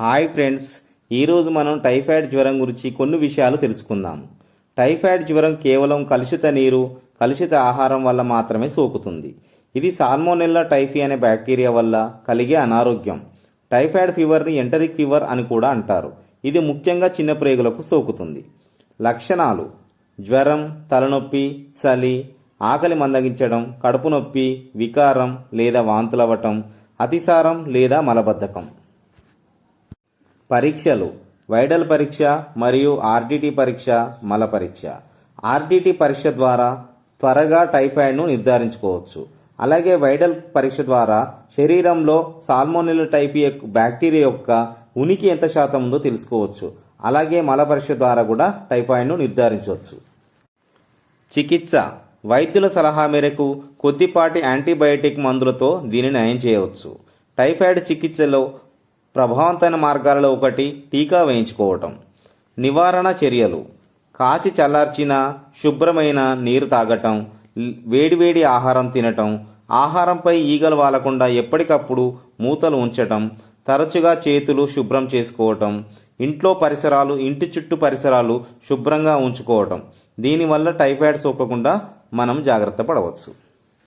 Hi friends ఈరోజు మనం typhoid జ్వరం గురించి కొన్ని విషయాలు తెలుసుకుందాం. టైఫాయిడ్ జ్వరం కేవలం కలుషిత నీరు కలుషిత ఆహారం వల్ల మాత్రమే సోకుతుంది. ఇది సాల్మోనెల్లా టైఫీ అనే బ్యాక్టీరియా వల్ల కలిగే అనారోగ్యం. టైఫాయిడ్ ఫీవర్ని ఎంటరిక్ ఫీవర్ అని కూడా అంటారు. ఇది ముఖ్యంగా చిన్న ప్రేగులకు సోకుతుంది. లక్షణాలు. జ్వరం తలనొప్పి చలి ఆకలి మందగించడం కడుపు నొప్పి వికారం లేదా వాంతులవ్వటం అతిసారం లేదా మలబద్ధకం. పరీక్షలు. వైడల్ పరీక్ష మరియు ఆర్డిటి పరీక్ష మల పరీక్ష. ఆర్డిటి పరీక్ష ద్వారా త్వరగా టైఫాయిడ్ను నిర్ధారించుకోవచ్చు. అలాగే వైడల్ పరీక్ష ద్వారా శరీరంలో సాల్మోనిల్ టైప్ యొక్క బ్యాక్టీరియా యొక్క ఉనికి ఎంత శాతం ఉందో తెలుసుకోవచ్చు. అలాగే మల పరీక్ష ద్వారా కూడా టైఫాయిడ్ను నిర్ధారించవచ్చు. చికిత్స. వైద్యుల సలహా మేరకు కొద్దిపాటి యాంటీబయాటిక్ మందులతో దీనిని నయం చేయవచ్చు. టైఫాయిడ్ చికిత్సలో ప్రభావవంతమైన మార్గాలలో ఒకటి టీకా వేయించుకోవటం. నివారణ చర్యలు. కాచి చల్లార్చిన శుభ్రమైన నీరు తాగటం వేడివేడి ఆహారం తినటం ఆహారంపై ఈగలు వాలకుండా ఎప్పటికప్పుడు మూతలు ఉంచటం తరచుగా చేతులు శుభ్రం చేసుకోవటం ఇంట్లో పరిసరాలు ఇంటి చుట్టూ పరిసరాలు శుభ్రంగా ఉంచుకోవటం. దీనివల్ల టైఫాయిడ్ సోకకుండా మనం జాగ్రత్త పడవచ్చు.